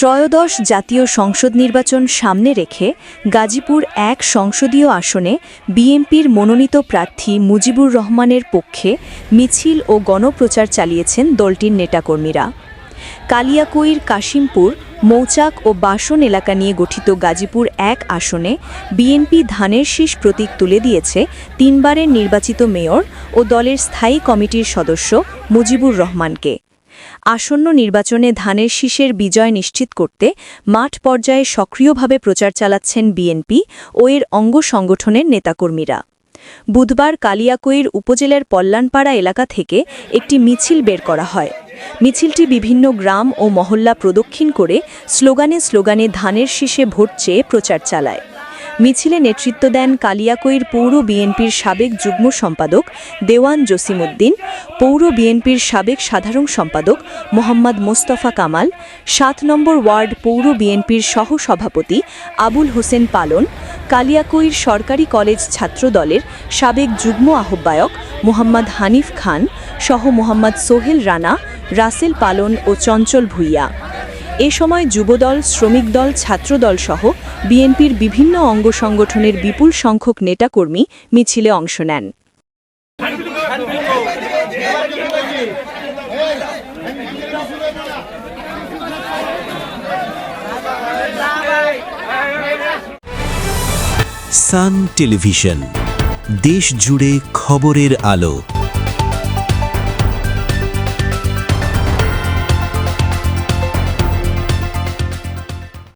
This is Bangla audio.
ত্রয়োদশ জাতীয় সংসদ নির্বাচন সামনে রেখে গাজীপুর এক সংসদীয় আসনে বিএনপির মনোনীত প্রার্থী মুজিবুর রহমানের পক্ষে মিছিল ও গণপ্রচার চালিয়েছেন দলটির নেতাকর্মীরা। কালিয়াকৈর, কাশিমপুর, মৌচাক ও বাসন এলাকা নিয়ে গঠিত গাজীপুর এক আসনে বিএনপি ধানের শীষ প্রতীক তুলে দিয়েছে তিনবারের নির্বাচিত মেয়র ও দলের স্থায়ী কমিটির সদস্য মুজিবুর রহমানকে। আসন্ন নির্বাচনে ধানের শীষের বিজয় নিশ্চিত করতে মাঠ পর্যায়ে সক্রিয়ভাবে প্রচার চালাচ্ছেন বিএনপি ও এর অঙ্গ সংগঠনের নেতাকর্মীরা। বুধবার কালিয়াকৈর উপজেলার পল্লানপাড়া এলাকা থেকে একটি মিছিল বের করা হয়। মিছিলটি বিভিন্ন গ্রাম ও মহল্লা প্রদক্ষিণ করে স্লোগানে স্লোগানে ধানের শীষে ভোট চেয়ে প্রচার চালায়। মিছিলে নেতৃত্ব দেন কালিয়াকৈর পৌর বিএনপির সাবেক যুগ্ম সম্পাদক দেওয়ান জসিমউদ্দিন, পৌর বিএনপির সাবেক সাধারণ সম্পাদক মোহাম্মদ মোস্তফা কামাল, সাত নম্বর ওয়ার্ড পৌর বিএনপির সহ সভাপতি আবুল হোসেন পালন, কালিয়াকৈর সরকারি কলেজ ছাত্রদলের সাবেক যুগ্ম আহ্বায়ক মোহাম্মদ হানিফ খান সহ মোহাম্মদ সোহেল রানা, রাসেল পালন ও চঞ্চল ভুইয়া। এ সময় যুবদল শ্রমিক দল ছাত্রদল সহ বিএনপির বিভিন্ন অঙ্গ সংগঠনের বিপুল সংখ্যক নেতাকর্মী মিছিলে অংশ নেন। সান টেলিভিশন দেশ জুড়ে খবরের আলো।